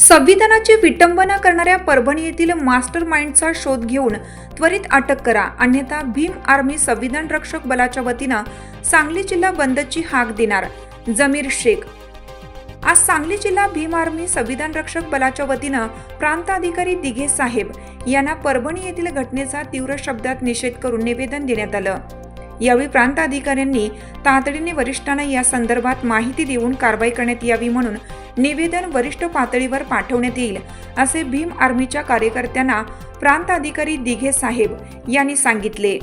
संविधानाची विटंबना करणाऱ्या परभणी येथील मास्टर माइंडचा शोध घेऊन त्वरित अटक करा. अन्यथा भीम आर्मी संविधान रक्षक बलाच्या वतीनं सांगली जिल्हा बंदची हाक देणार. जमीर शेख. आज सांगली जिल्हा भीम आर्मी संविधान रक्षक बलाच्या वतीनं प्रांताधिकारी दिघे साहेब यांना परभणी येथील घटनेचा तीव्र शब्दात निषेध करून निवेदन देण्यात आलं. यावेळी प्रांताधिकाऱ्यांनी तातडीने वरिष्ठांना या संदर्भात माहिती देऊन कारवाई करण्यात यावी म्हणून निवेदन वरिष्ठ पातळीवर पाठवण्यात येईल असे भीम आर्मीच्या कार्यकर्त्यांना प्रांताधिकारी दिघे साहेब यांनी सांगितले.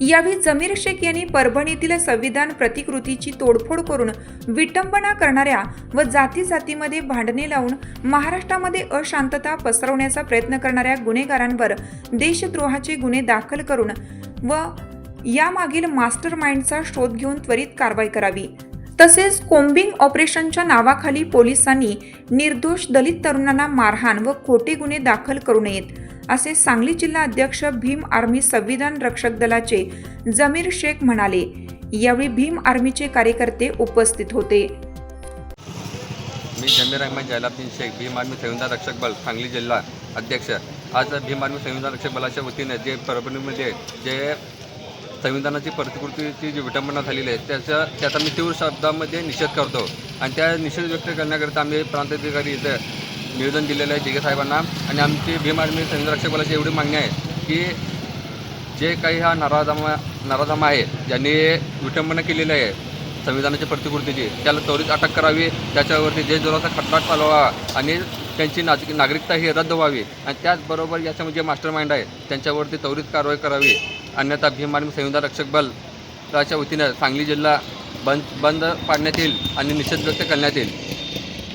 यावेळी जमीर शेख यांनी परभणीतील संविधान प्रतिकृतीची तोडफोड करून विटंबना करणाऱ्या व जाती जातीमध्ये भांडणे लावून महाराष्ट्रामध्ये अशांतता पसरवण्याचा प्रयत्न करणाऱ्या गुन्हेगारांवर देशद्रोहाचे गुन्हे दाखल करून व यामागील मास्टर माइंडचा शोध घेऊन त्वरित कारवाई करावी. तसेच कोम्बिंग ऑपरेशनच्या नावाखाली पोलिसांनी निर्दोष दलित तरुणांना मारहाण व खोटे गुन्हे दाखल करू नयेत. असे सांगली जिल्हा अध्यक्ष भीम आर्मी संविधान रक्षक दलाचे जमीर शेख म्हणाले यावेळी भीम आर्मीचे कार्यकर्ते उपस्थित होते. मी जमीर अहमद जयलाबीन शेख भीम आर्मी संविधान रक्षक बल सांगली जिल्हा अध्यक्ष. आज भीम आर्मी संविधान रक्षक बलाच्या वतीने जे परभणीमध्ये जे संविधानाची प्रतिकृतीची जी विटंबना झालेली आहे त्याचा त्याचा मी तीव्र शब्दामध्ये निषेध करतो. आणि त्या निषेध व्यक्त करण्याकरिता आम्ही प्रांताधिकारी इथे निवेदन दिलेलं आहे दिघे साहेबांना. आणि आमची भीम आर्मी संरक्षक रक्षक बलाची एवढी मागणी आहे की जे काही हा नाराजामा नाराजामा आहे ज्यांनी विटंबना केलेली आहे संविधानाच्या प्रतिकृतीची त्याला त्वरित अटक करावी. त्याच्यावरती देशद्रोहाचा खटला चालवावा आणि त्यांची नाग नागरिकता ही रद्द व्हावी. आणि त्याचबरोबर याच्यामध्ये जे मास्टर माइंड आहे त्यांच्यावरती त्वरित कारवाई करावी. अन्यथा भीम आर्मी संविधान रक्षक बल च्या वतीनं सांगली जिल्हा बंद बंद पाडण्यात येईल आणि निषेध व्यक्त करण्यात येईल.